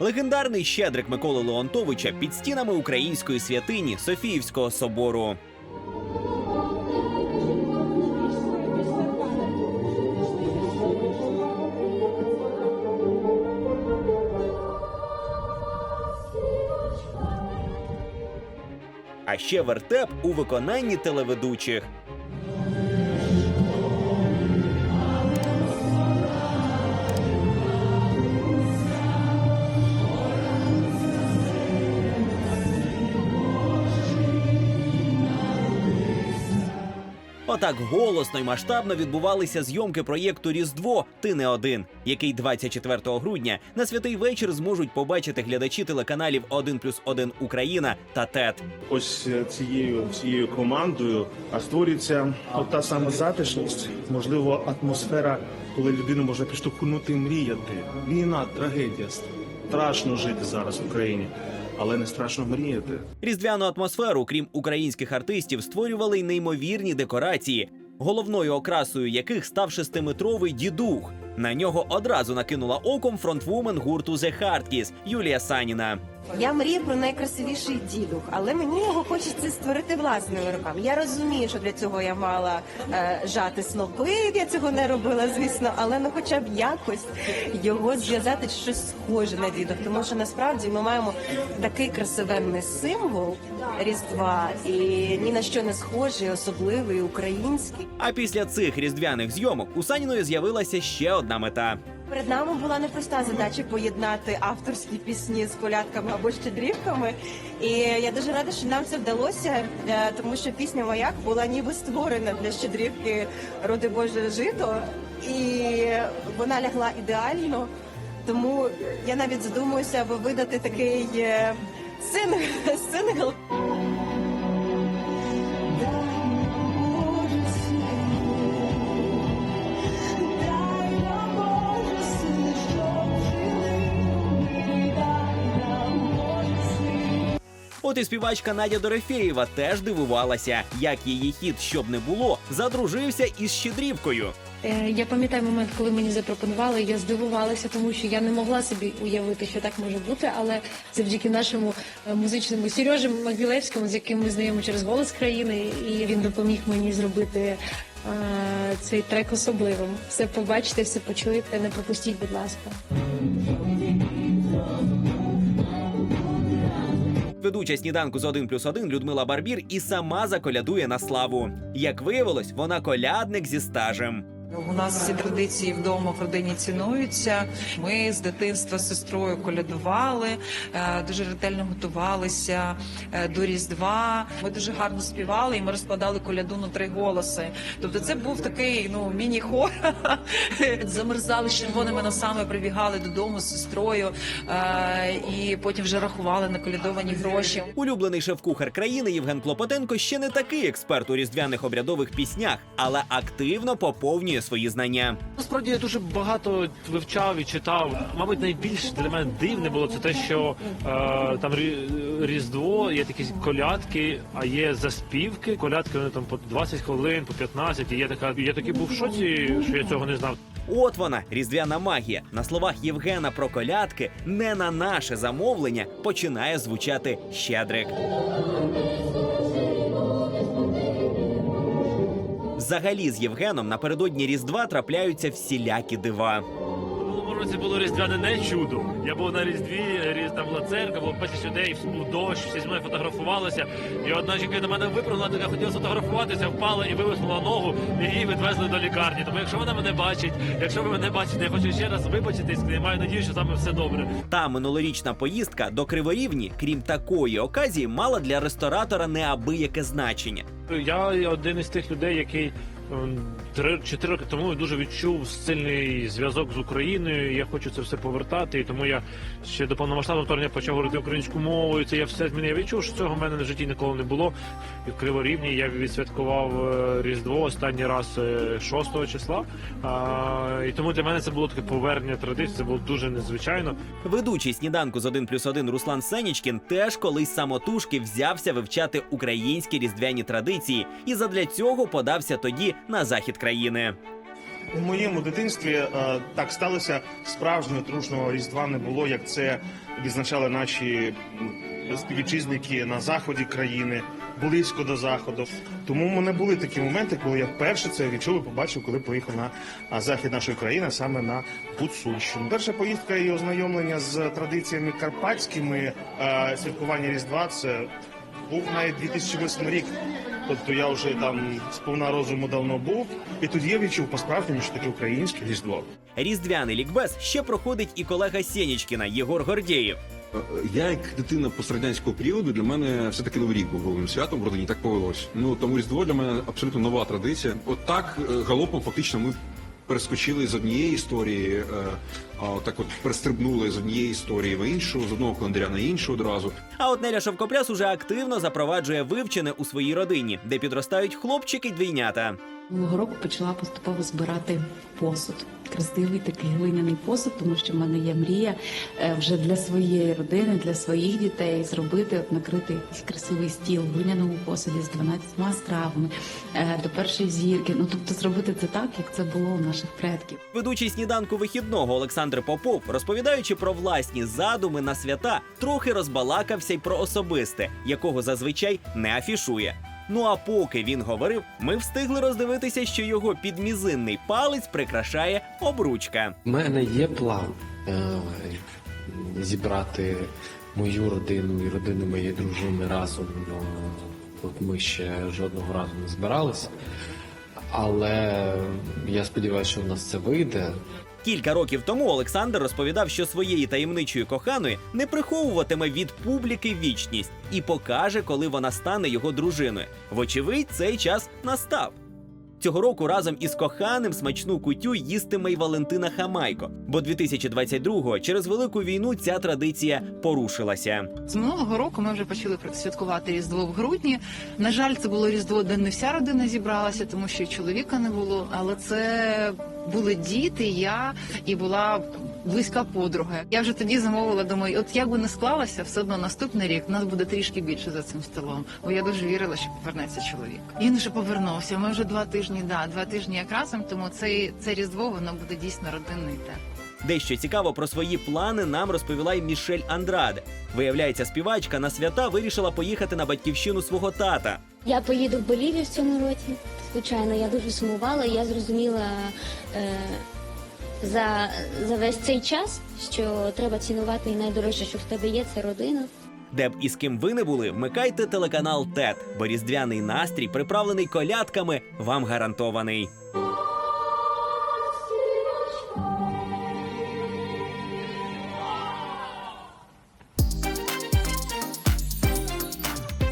Легендарний щедрик Миколи Леонтовича під стінами української святині Софіївського собору. А ще вертеп у виконанні телеведучих. Отак голосно й масштабно відбувалися зйомки проєкту Різдво Ти не один, який 24 грудня на святий вечір зможуть побачити глядачі телеканалів 1+,1 Україна та ТЕТ. ось е, цією всією командою а створюється та сама затишність, можливо, атмосфера, коли людина може підштовхнути мріяти. Війна, трагедія. Страшно жити зараз в Україні, але не страшно мріяти. Різдвяну атмосферу, крім українських артистів, створювали й неймовірні декорації, головною окрасою яких став шестиметровий дідух. На нього одразу накинула оком фронтвумен гурту The Hardkiss Юлія Саніна. Я мрію про найкрасивіший дідух, але мені його хочеться створити власними руками. Я розумію, що для цього я мала е, жати снопи. Я цього не робила, звісно, але ну хоча б якось його зв'язати щось схоже на дідух. Тому що насправді ми маємо такий красивенний символ Різдва і ні на що не схожий, особливий, український. А після цих різдвяних зйомок у Саніної з'явилася ще одна мета. Перед нами була непроста задача поєднати авторські пісні з колядками або щедрівками. І я дуже рада, що нам це вдалося, е, тому що пісня Маяк була ніби створена для щедрівки Роди Боже жито, і вона лягла ідеально. Тому я навіть задумуюся, аби видати такий е, сингл. От і співачка Надя Дорофєєва теж дивувалася, як її хіт, щоб не було, задружився із щедрівкою. Е, Я пам'ятаю момент, коли мені запропонували, я здивувалася, тому що я не могла собі уявити, що так може бути. Але завдяки нашому е, музичному Сережі Могилевському, з яким ми знайомі через голос країни, і він допоміг мені зробити е, цей трек особливим. Все побачите, все почуєте, не пропустіть, будь ласка. Ведуча сніданку з 1 плюс 1 Людмила Барбір і сама заколядує на славу. Як виявилось, вона колядник зі стажем. У нас ці традиції вдома в родині цінуються. Ми з дитинства з сестрою колядували, е, дуже ретельно готувалися е, до Різдва. Ми дуже гарно співали, і ми розкладали коляду на три голоси. Тобто, це був такий ну міні-хор. Замерзали з червоними носами, прибігали додому з сестрою е, і потім вже рахували на колядовані гроші. Улюблений шеф-кухар країни Євген Клопотенко ще не такий експерт у різдвяних обрядових піснях, але активно поповнює свої знання. Насправді я дуже багато вивчав і читав. Мабуть, найбільш для мене дивне було це те, що е, там Різдво, є такі колядки, а є заспівки. Колядки вони там по 20 хвилин, по 15. І я така, я такий був в шоці, що я цього не знав. От вона, різдвяна магія. На словах Євгена про колядки не на наше замовлення починає звучати щедрик. Взагалі з Євгеном напередодні Різдва трапляються всілякі дива. Минулому році було різдвяне не чудо. Я був на різдві, різ там була церква, було безліч людей, був дощ, всі з мною фотографувалися. І одна жінка на мене випрыгнула, така хотіла сфотографуватися, впала і вивиснула ногу, і її відвезли до лікарні. Тому якщо вона мене бачить, якщо ви мене бачите, я хочу ще раз вибачитись, і маю надію, що вами все добре. Та минулорічна поїздка до Криворівні, крім такої оказії, мала для ресторатора неабияке значення. Я один із тих людей, який on три чотири роки тому дуже відчув сильний зв'язок з Україною. Я хочу це все повертати. І тому я ще до повномасштабного вторгнення почав говорити українською мовою. Це я все змінив. Я відчув, що цього в мене в житті ніколи не було. І в Криворівні я відсвяткував е, Різдво останній раз е, 6 числа. А, і тому для мене це було таке повернення традицій. Це було дуже незвичайно. Ведучий сніданку з 1 плюс 1 Руслан Сенічкін теж колись самотужки взявся вивчати українські різдвяні традиції і задля цього подався тоді на захід країни. У моєму дитинстві е, так сталося. Справжнього трушного різдва не було, як це відзначали наші співвітчизники на заході країни, близько до заходу. Тому в мене були такі моменти, коли я вперше це відчув і побачив, коли поїхав на захід нашої країни, саме на Гуцульщину. Перша поїздка і ознайомлення з традиціями карпатськими е, святкування Різдва. Це був навіть 2008 рік. Тобто я вже там сповна розуму давно був, і тоді я відчув по-справжньому, що таке українське різдво. Різдвяний лікбез ще проходить і колега Сєнічкіна Єгор Гордєєв. Я, як дитина пострадянського періоду, для мене все таки новий рік був головним святом в родині. Так повелось. Ну тому різдво для мене абсолютно нова традиція. От так е, галопом фактично ми перескочили з однієї історії, е, так от перестрибнули з однієї історії в іншу, з одного календаря на іншу одразу. А от Неля Шовкопляс уже активно запроваджує вивчене у своїй родині, де підростають хлопчики-двійнята. Минулого року почала поступово збирати посуд. Красивий такий глиняний посуд, тому що в мене є мрія е, вже для своєї родини, для своїх дітей зробити, от накрити красивий стіл в глиняному посуді з 12 стравами е, до першої зірки. Ну тобто зробити це так, як це було у наших предків. Ведучий сніданку вихідного Олександр Попов, розповідаючи про власні задуми на свята, трохи розбалакався й про особисте, якого зазвичай не афішує. Ну а поки він говорив, ми встигли роздивитися, що його підмізинний палець прикрашає обручка. У мене є план е, зібрати мою родину і родину моєї дружини разом. Е, От ми ще жодного разу не збиралися. Але я сподіваюся, що в нас це вийде. Кілька років тому Олександр розповідав, що своєї таємничої коханої не приховуватиме від публіки вічність і покаже, коли вона стане його дружиною. Вочевидь, цей час настав. Цього року разом із коханим смачну кутю їстиме й Валентина Хамайко, бо 2022-го через велику війну ця традиція порушилася. З минулого року ми вже почали святкувати Різдво в грудні. На жаль, це було Різдво, де не вся родина зібралася, тому що і чоловіка не було. Але це були діти, я і була близька подруга. Я вже тоді замовила, думаю, от як би не склалося, все одно наступний рік нас буде трішки більше за цим столом. Бо я дуже вірила, що повернеться чоловік. Він вже повернувся. Ми вже два тижні, да, два тижні як разом. Тому це, це Різдво воно буде дійсно родинне і те. Дещо цікаво про свої плани нам розповіла й Мішель Андраде. Виявляється, співачка на свята вирішила поїхати на батьківщину свого тата. Я поїду в Болівію в цьому році. Звичайно, я дуже сумувала. Я зрозуміла е, за, за весь цей час, що треба цінувати і найдорожче, що в тебе є, це родина. Де б і з ким ви не були, вмикайте телеканал ТЕТ, бо різдвяний настрій, приправлений колядками, вам гарантований.